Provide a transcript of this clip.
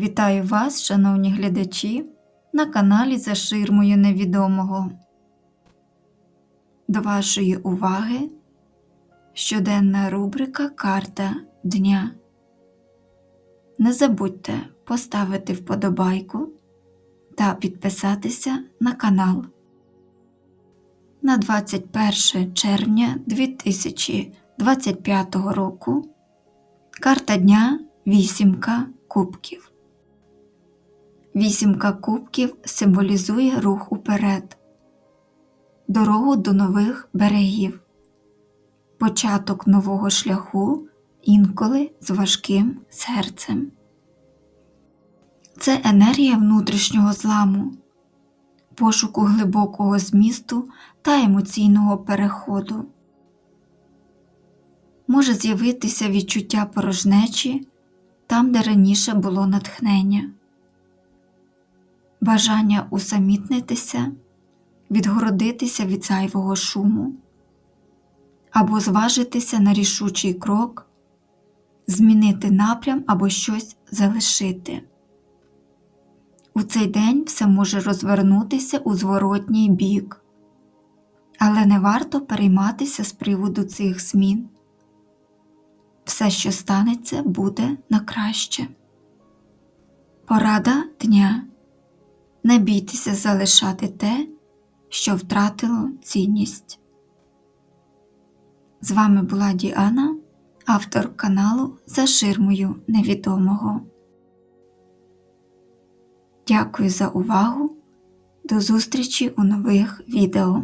Вітаю вас, шановні глядачі, на каналі За ширмою невідомого. До вашої уваги щоденна рубрика Карта дня. Не забудьте поставити вподобайку та підписатися на канал. На 21 червня 2025 року карта дня вісімка кубків. Вісімка кубків символізує рух уперед, дорогу до нових берегів, початок нового шляху інколи з важким серцем. Це енергія внутрішнього зламу, пошуку глибокого змісту та емоційного переходу. Може з'явитися відчуття порожнечі там, де раніше було натхнення бажання усамітнитися, відгородитися від зайвого шуму або зважитися на рішучий крок, змінити напрям або щось залишити. У цей день все може розвернутися у зворотній бік, але не варто перейматися з приводу цих змін. Все, що станеться, буде на краще. Порада дня не бійтеся залишати те, що втратило цінність. З вами була Діана, автор каналу За ширмою невідомого. Дякую за увагу. До зустрічі у нових відео.